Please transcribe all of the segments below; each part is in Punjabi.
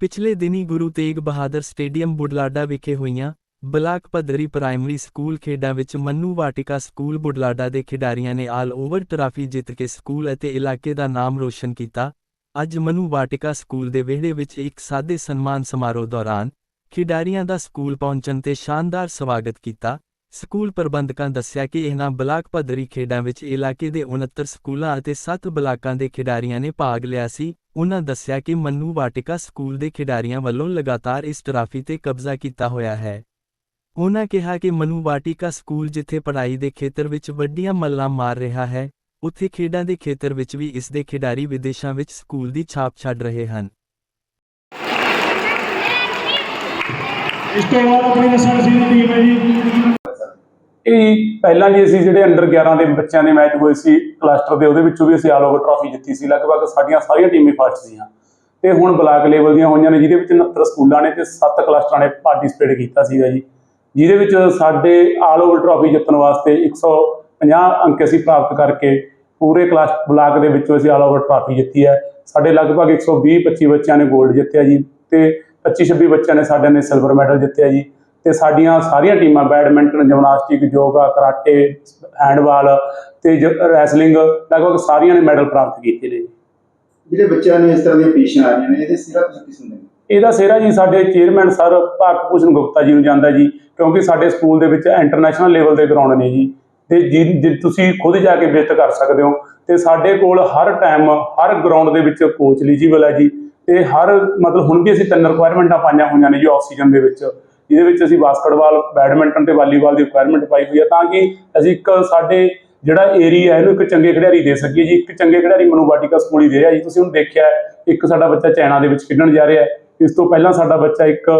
ਪਿਛਲੇ ਦਿਨੀ ਗੁਰੂ ਤੇਗ ਬਹਾਦਰ ਸਟੇਡੀਅਮ ਬੁਢਲਾਡਾ ਵਿਖੇ ਹੋਈਆਂ ਬਲਾਕ ਪੱਧਰੀ ਪ੍ਰਾਇਮਰੀ ਸਕੂਲ ਖੇਡਾਂ ਵਿੱਚ ਮੰਨੂ ਵਾਟਿਕਾ ਸਕੂਲ ਬੁਢਲਾਡਾ ਦੇ ਖਿਡਾਰੀਆਂ ਨੇ ਆਲ ਓਵਰ ਟਰਾਫੀ ਜਿੱਤ ਕੇ ਸਕੂਲ ਅਤੇ ਇਲਾਕੇ ਦਾ ਨਾਮ ਰੋਸ਼ਨ ਕੀਤਾ। ਅੱਜ ਮਨੂ ਵਾਟਿਕਾ ਸਕੂਲ ਦੇ ਵਿਹੜੇ ਵਿੱਚ ਇੱਕ ਸਾਦੇ ਸਨਮਾਨ ਸਮਾਰੋਹ ਦੌਰਾਨ ਖਿਡਾਰੀਆਂ ਦਾ ਸਕੂਲ ਪਹੁੰਚਣ ਤੇ ਸ਼ਾਨਦਾਰ ਸਵਾਗਤ ਕੀਤਾ। ਸਕੂਲ ਪ੍ਰਬੰਧਕਾਂ ਦੱਸਿਆ ਕਿ ਇਹਨਾਂ ਬਲਾਕ ਪੱਧਰੀ ਖੇਡਾਂ ਵਿੱਚ ਇਲਾਕੇ ਦੇ 69 ਸਕੂਲਾਂ ਅਤੇ 7 ਬਲਾਕਾਂ ਦੇ ਖਿਡਾਰੀਆਂ ਨੇ ਭਾਗ ਲਿਆ ਸੀ। ਉਨ੍ਹਾਂ ਦੱਸਿਆ ਕਿ ਮੰਨੂ ਵਾਟਿਕਾ ਸਕੂਲ ਦੇ ਖਿਡਾਰੀਆਂ ਵੱਲੋਂ ਲਗਾਤਾਰ ਇਸ ਟਰਾਫੀ ਤੇ ਕਬਜ਼ਾ ਕੀਤਾ ਹੋਇਆ ਹੈ। ਉਹਨਾਂ ਕਿਹਾ ਕਿ ਮਨੂ ਵਾਟਿਕਾ ਸਕੂਲ ਜਿੱਥੇ ਪੜ੍ਹਾਈ ਦੇ ਖੇਤਰ ਵਿੱਚ ਵੱਡੀਆਂ ਮੱਲਾਂ ਮਾਰ ਰਿਹਾ ਹੈ, ਉੱਥੇ ਖੇਡਾਂ ਦੇ ਖੇਤਰ ਵਿੱਚ ਵੀ ਇਸ ਦੇ ਖਿਡਾਰੀ ਵਿਦੇਸ਼ਾਂ ਵਿੱਚ ਸਕੂਲ ਦੀ ਛਾਪ ਛੱਡ ਰਹੇ ਹਨ। ਇਸ ਤੋਂ ਬਾਅਦ ਆਪਣੀ ਨਸਲ ਸੀ ਦੀ ਇਹ ਪਹਿਲਾਂ ਜੀ ਅਸੀਂ ਜਿਹੜੇ ਅੰਡਰ 11 ਦੇ ਬੱਚਿਆਂ ਦੇ ਮੈਚ ਹੋਏ ਸੀ ਕਲਸਟਰ ਦੇ, ਉਹਦੇ ਵਿੱਚੋਂ ਵੀ ਅਸੀਂ ਆਲ ਓਵਰ ਟਰਾਫੀ ਜਿੱਤੀ ਸੀ। ਲਗਭਗ ਸਾਡੀਆਂ ਸਾਰੀਆਂ ਟੀਮਾਂ ਫਸਟ ਸੀਆਂ ਤੇ ਹੁਣ ਬਲਾਕ ਲੈਵਲ ਦੀਆਂ ਹੋਈਆਂ ਨੇ, ਜਿਹਦੇ ਵਿੱਚ 69 ਸਕੂਲਾਂ ਨੇ ਤੇ 7 ਕਲਸਟਰਾਂ ਨੇ ਪਾਰਟਿਸਿਪੇਟ ਕੀਤਾ ਸੀਗਾ ਜੀ। ਜਿਹਦੇ ਵਿੱਚ ਸਾਡੇ ਆਲ ਓਵਰ ਟਰਾਫੀ ਜਿੱਤਣ ਵਾਸਤੇ 150 ਅੰਕ ਅਸੀਂ ਪ੍ਰਾਪਤ ਕਰਕੇ ਪੂਰੇ ਕਲਾਸ ਬਲਾਕ ਦੇ ਵਿੱਚੋਂ ਅਸੀਂ ਆਲ ਓਵਰ ਟਰਾਫੀ ਜਿੱਤੀ ਹੈ। ਸਾਡੇ ਲਗਭਗ 120 25 ਬੱਚਿਆਂ ਨੇ 골ਡ ਜਿੱਤਿਆ ਜੀ ਤੇ 25 26 ਬੱਚਿਆਂ ਨੇ ਸਾਡੇ ਨੇ ਸਿਲਵਰ ਮੈਡਲ ਜਿੱਤਿਆ ਜੀ। ਤੇ ਸਾਡੀਆਂ ਸਾਰੀਆਂ ਟੀਮਾਂ badminton gymnastics yoga karate handball ਤੇ ਰੈਸਲਿੰਗ ਲਗਭਗ ਸਾਰੀਆਂ ਨੇ ਮੈਡਲ ਪ੍ਰਾਪਤ ਕੀਤੇ ਨੇ। ਜਿਹੜੇ ਬੱਚਿਆਂ ਨੂੰ ਇਸ ਤਰ੍ਹਾਂ ਦੀਆਂ ਪੇਸ਼ੀਆਂ ਆ ਰਹੀਆਂ ਨੇ ਇਹਦੇ ਸਿਰਾ ਤੁਸੀਂ ਕਿਸ ਨੂੰ? ਦਿੰਦੇ ਇਹਦਾ ਸਿਹਰਾ ਜੀ ਸਾਡੇ ਚੇਅਰਮੈਨ ਸਰ ਭਾਰਤ ਭੂਸ਼ਣ ਗੁਪਤਾ ਜੀ ਨੂੰ ਜਾਂਦਾ ਜੀ ਕਿਉਂਕਿ ਸਾਡੇ ਸਕੂਲ ਦੇ ਵਿੱਚ ਇੰਟਰਨੈਸ਼ਨਲ ਲੈਵਲ ਦੇ ਗਰਾਊਂਡ ਨੇ ਜੀ। ਤੇ ਜੀ ਤੁਸੀਂ ਖੁਦ ਜਾ ਕੇ ਵਿਜ਼ਿਟ ਕਰ ਸਕਦੇ ਹੋ। ਤੇ ਸਾਡੇ ਕੋਲ ਹਰ ਟਾਈਮ ਹਰ ਗਰਾਊਂਡ ਦੇ ਵਿੱਚ ਕੋਚ ਐਲੀਜੀਬਲ ਹੈ ਜੀ। ਤੇ ਹਰ ਮਤਲਬ ਹੁਣ ਵੀ ਅਸੀਂ ਤਿੰਨ ਰਿਕੁਆਇਰਮੈਂਟਾਂ ਪਾਈਆਂ ਹੋਈਆਂ ਨੇ ਜੀ ਆਫ ਸੀਜ਼ਨ ਦੇ ਵਿੱਚ। ਜਿਹਦੇ ਵਿੱਚ ਅਸੀਂ ਬਾਸਕਟਬਾਲ ਬੈਡਮਿੰਟਨ ਤੇ ਵਾਲੀਬਾਲ ਦੀ ਰਿਕੁਆਇਰਮੈਂਟ ਪਾਈ ਹੋਈ ਹੈ ਤਾਂ ਕਿ ਅਸੀਂ ਇੱਕ ਸਾਡੇ ਜਿਹੜਾ ਏਰੀਆ ਹੈ ਇਹਨੂੰ ਇੱਕ ਚੰਗੇ ਖਿਡਾਰੀ ਦੇ ਸਕੀਏ ਜੀ, ਇੱਕ ਚੰਗੇ ਖਿਡਾਰੀ ਮਨੂ ਵਾਟਿਕਾ ਸਕੂਲ ਹੀ ਦੇ ਰਿਹਾ ਜੀ। ਤੁਸੀਂ ਹੁਣ ਦੇਖਿਆ ਇੱਕ ਸਾਡਾ ਬੱਚਾ ਚਾਈਨਾ ਦੇ ਵਿੱਚ ਖੇਡਣ ਜਾ ਰਿਹਾ ਇਸ ਤੋਂ ਪਹਿਲਾਂ ਸਾਡਾ ਬੱਚਾ ਇੱਕ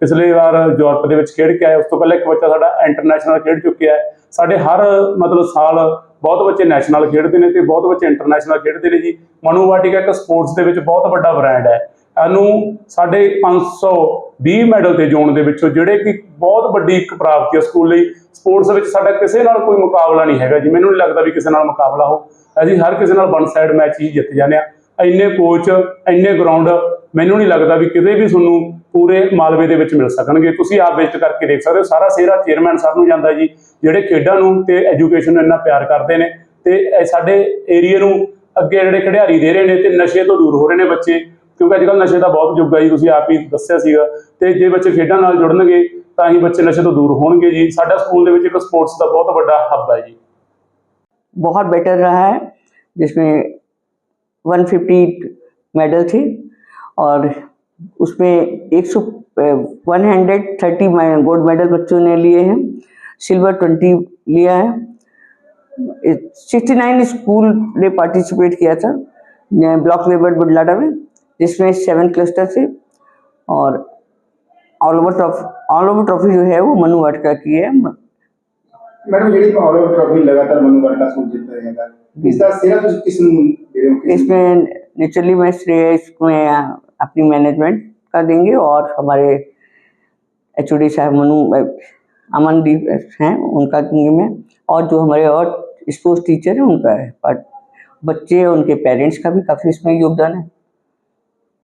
ਪਿਛਲੇ ਵਾਰ ਯੂਰਪ ਦੇ ਵਿੱਚ ਖੇਡ ਕੇ ਆਇਆ, ਉਸ ਤੋਂ ਪਹਿਲਾਂ ਇੱਕ ਬੱਚਾ ਸਾਡਾ ਇੰਟਰਨੈਸ਼ਨਲ ਖੇਡ ਚੁੱਕਿਆ ਹੈ। ਸਾਡੇ ਹਰ ਮਤਲਬ ਸਾਲ ਬਹੁਤ ਬੱਚੇ ਨੈਸ਼ਨਲ ਖੇਡਦੇ ਨੇ ਤੇ ਬਹੁਤ ਬੱਚੇ ਇੰਟਰਨੈਸ਼ਨਲ ਖੇਡਦੇ ਨੇ ਜੀ। ਮਨੂ ਵਾਟਿਕਾ ਇੱਕ ਸਪੋਰਟਸ ਦੇ ਵਿੱਚ ਬਹੁਤ ਵੱਡਾ ਬ੍ਰਾਂਡ ਹੈ। ਇਹਨੂੰ ਸਾਡੇ 520 ਮੈਡਲ ਤੇ ਜ਼ੋਨ ਦੇ ਵਿੱਚੋਂ ਜਿਹੜੇ ਕਿ ਬਹੁਤ ਵੱਡੀ ਇੱਕ ਪ੍ਰਾਪਤੀ ਹੈ ਸਕੂਲ ਲਈ, ਸਪੋਰਟਸ ਵਿੱਚ ਸਾਡਾ ਕਿਸੇ ਨਾਲ ਕੋਈ ਮੁਕਾਬਲਾ ਨਹੀਂ ਹੈਗਾ ਜੀ। ਮੈਨੂੰ ਨਹੀਂ ਲੱਗਦਾ ਵੀ ਕਿਸੇ ਨਾਲ ਮੁਕਾਬਲਾ ਹੋ। ਅਸੀਂ ਹਰ ਕਿਸੇ ਨਾਲ ਵਨ ਸਾਈਡ ਮੈਚ ਹੀ ਜਿੱਤ ਜਾਂਦੇ ਆ। ਇੰਨੇ ਕੋਚ ਇੰਨੇ ਗਰਾਊਂਡ ਮੈਨੂੰ ਨਹੀਂ ਲੱਗਦਾ ਵੀ ਕਿਤੇ ਵੀ ਤੁਹਾਨੂੰ ਪੂਰੇ ਮਾਲਵੇ ਦੇ ਵਿੱਚ ਮਿਲ ਸਕਣਗੇ। ਤੁਸੀਂ ਆਪ ਵਿਜ਼ਿਟ ਕਰਕੇ ਦੇਖ ਸਕਦੇ ਹੋ, ਸਾਰਾ ਸਿਹਰਾ ਚੇਅਰਮੈਨ ਸਾਹਿਬ ਨੂੰ ਜਾਂਦਾ ਜੀ, ਜਿਹੜੇ ਖੇਡਾਂ ਨੂੰ ਤੇ ਐਜੂਕੇਸ਼ਨ ਨੂੰ ਇੰਨਾ ਪਿਆਰ ਕਰਦੇ ਨੇ ਤੇ ਸਾਡੇ ਏਰੀਆ ਨੂੰ ਅੱਗੇ ਜਿਹੜੇ ਖਿਡਾਰੀ ਦੇ ਰਹੇ ਨੇ ਤੇ ਨਸ਼ੇ ਤੋਂ ਦੂਰ ਹੋ ਰਹੇ ਨੇ ਬੱਚੇ। ਕਿਉਂਕਿ ਅੱਜ ਕੱਲ੍ਹ ਨਸ਼ੇ ਦਾ ਬਹੁਤ ਯੁੱਗ ਹੈ ਜੀ ਤੁਸੀਂ ਆਪ ਹੀ ਦੱਸਿਆ ਸੀਗਾ ਤੇ ਜੇ ਬੱਚੇ ਖੇਡਾਂ ਨਾਲ ਜੁੜਨਗੇ ਤਾਂ ਹੀ ਬੱਚੇ ਨਸ਼ੇ ਤੋਂ ਦੂਰ ਹੋਣਗੇ ਜੀ ਸਾਡਾ ਸਕੂਲ ਦੇ ਵਿੱਚ ਇੱਕ ਸਪੋਰਟਸ ਦਾ ਬਹੁਤ ਵੱਡਾ ਹੱਬ ਹੈ ਜੀ बहुत बेटर रहा है जिसमें 150 मेडल थे और उसमें 100 one hundred thirty gold medal बच्चों ने लिए हैं सिल्वर ट्वेंटी लिया है सिक्सटी नाइन स्कूल ने पार्टिसिपेट किया था अ, ब्लॉक लेवल बुडलाडा में जिसमें सेवन क्लस्टर से और all over trophy all over trophy जो है वो मनु वाटका की है। इसमें नेचुरली मैं श्रेय इसमें अपनी मैनेजमेंट का देंगे और हमारे एचओडी साहब मनु अमनदीप हैं उनका देंगे मैं। और जो हमारे और स्पोर्ट्स टीचर हैं उनका है। बट बच्चे उनके पेरेंट्स का भी काफ़ी इसमें योगदान है।